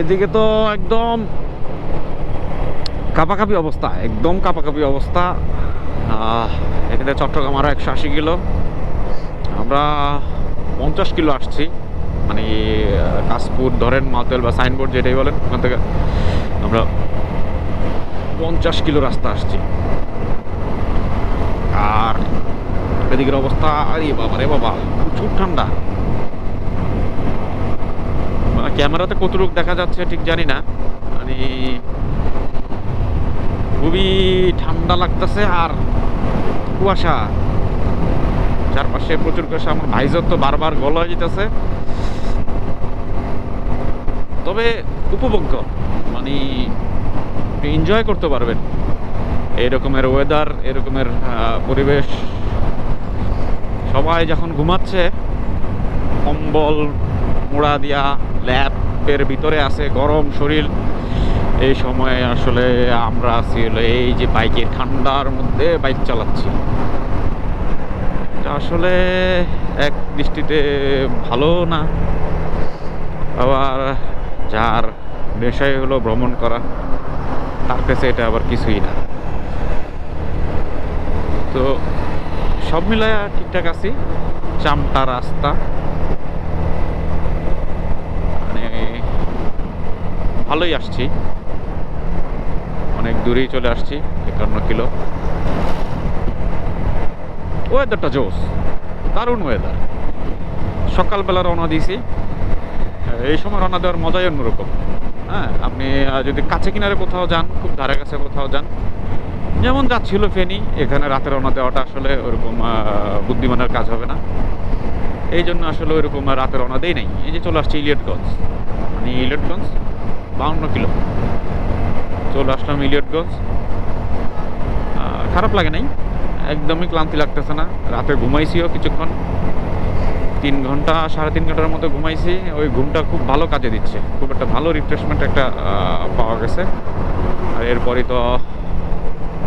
এদিকে তো একদম কাপাকাপি অবস্থা, একদম কাপাকাপি অবস্থা। এখানে চট্টগ্রাম আরও একশো আশি কিলো। আমরা পঞ্চাশ কিলো আসছি। মানে কাশপুর, ধরেন মাতেল বা সাইনবোর্ড যেটাই বলেন, ওখান থেকে আমরা পঞ্চাশ কিলো রাস্তা আসছি। আর এদিকের অবস্থা, আরে বাবা রে বাবা, প্রচুর ঠান্ডা। ক্যামেরাতে কতটুকু দেখা যাচ্ছে ঠিক জানি না। মানে খুবই ঠান্ডা লাগতেছে আর কুয়াশা। চারপাশে প্রচুর কুয়াশা, আমার ভাইজর তো বারবার গলা যেতেছে। তবে উপভোগ্য মানে এনজয় করতে পারবেন। এরকমের ওয়েদার এরকমের পরিবেশ। সবাই যখন ঘুমাচ্ছে, কম্বল মোড়া দিয়া ল্যাপের ভিতরে আছে, গরম শরীর। এই সময় আসলে আমরা আছি এই যে বাইকের ঠান্ডার মধ্যে বাইক চালাচ্ছি। আসলে এক দৃষ্টিতে ভালো না। আবার যার নেশাই হলো ভ্রমণ করা, তার কাছে এটা আবার কিছুই না। তো সব মিলায় ঠিকঠাক আছি, চামটা রাস্তা মানে ভালোই আসছি। অনেক দূরেই চলে আসছি, একান্ন কিলো। ওয়েদারটা জোস দারুণ ওয়েদার সকালবেলা রওনা দিয়েছি। এই সময় রওনা দেওয়ার মজাই অন্যরকম। হ্যাঁ আপনি যদি কাছে কিনারে কোথাও যান, খুব ধারে কাছে কোথাও যান, যেমন যাচ্ছিল ফেনি, এখানে রাতে রওনা দেওয়াটা আসলে ওরকম বুদ্ধিমানের কাজ হবে না। এই জন্য আসলে ওইরকম রাতে রওনা দেই নাই। এই যে চলে আসছে ইলিয়টগঞ্জ। মানে ইলিয়টগঞ্জ বাউন্ন কিলো। চলে আসলাম ইলিয়টগঞ্জ। খারাপ লাগে নাই। একদমই ক্লান্তি লাগতেছে না। রাতে ঘুমাইছিও কিছুক্ষণ। তিন ঘণ্টা, সাড়ে তিন ঘণ্টার মতো ঘুমাইছি। ওই ঘুমটা খুব ভালো কাজে দিচ্ছে। খুব একটা ভালো রিফ্রেশমেন্ট একটা পাওয়া গেছে। আর এরপরই তো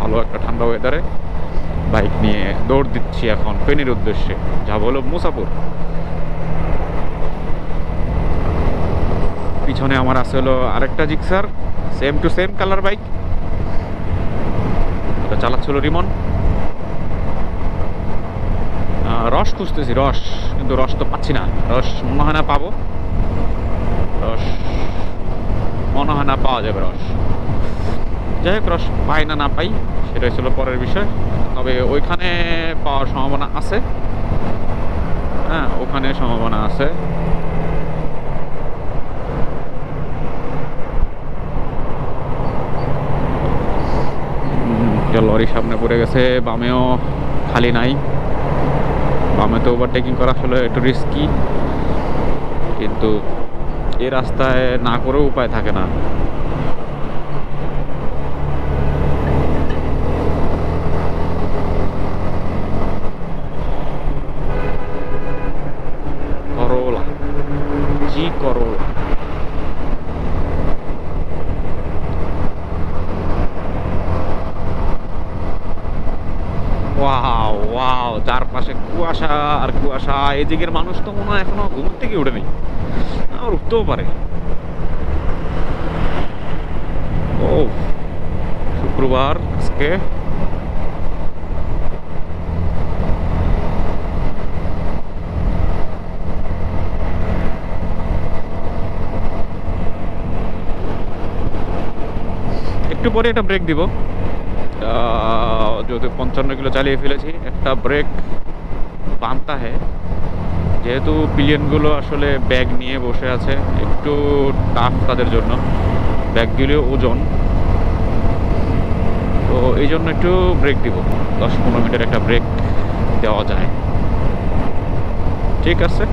ভালো একটা ঠান্ডা ওয়েদারে বাইক নিয়ে দৌড় দিচ্ছি এখন ফেনীর উদ্দেশ্যে। যা বলো মুসাপুর। পিছনে আমার আছে হলো আরেকটা Gixxer same to same colour bike চালাচ্ছিল রিমন। রস খুঁজতেছি, রস, কিন্তু রস তো পাচ্ছি না। রস মনে হয় না পাবো। রস মনে হয় না পাওয়া যাবে রস। যাই হোক, রস পাই না না পাই, সেটাই ছিল পরের বিষয়। তবে ওইখানে পাওয়ার সম্ভাবনা আছে। হ্যাঁ ওখানে সম্ভাবনা আছে। একটা লরি সামনে পড়ে গেছে, বামেও খালি নাই। বামে তো ওভারটেকিং করা আসলে একটু রিস্কি কিন্তু এ রাস্তায় না করেও উপায় থাকে না। ওয়াও চারপাশে কুয়াশা আর কুয়াশা। এদিকের মানুষ তো মনে হয় এখনও ঘুম থেকে উঠে নেই আর উঠতেও পারে। ও শুক্রবার আজকে। একটু পরে একটা ব্রেক দিব। যদি পঞ্চান্ন কিলো চালিয়ে ফেলেছি। একটা ব্রেক বানতা হে। যেহেতু পিলিয়নগুলো আসলে ব্যাগ নিয়ে বসে আছে, একটু টাফ তাদের জন্য। ব্যাগগুলো ওজন। তো এই জন্য একটু ব্রেক দিব। দশ পনেরো মিটার একটা ব্রেক দেওয়া যায়। ঠিক আছে?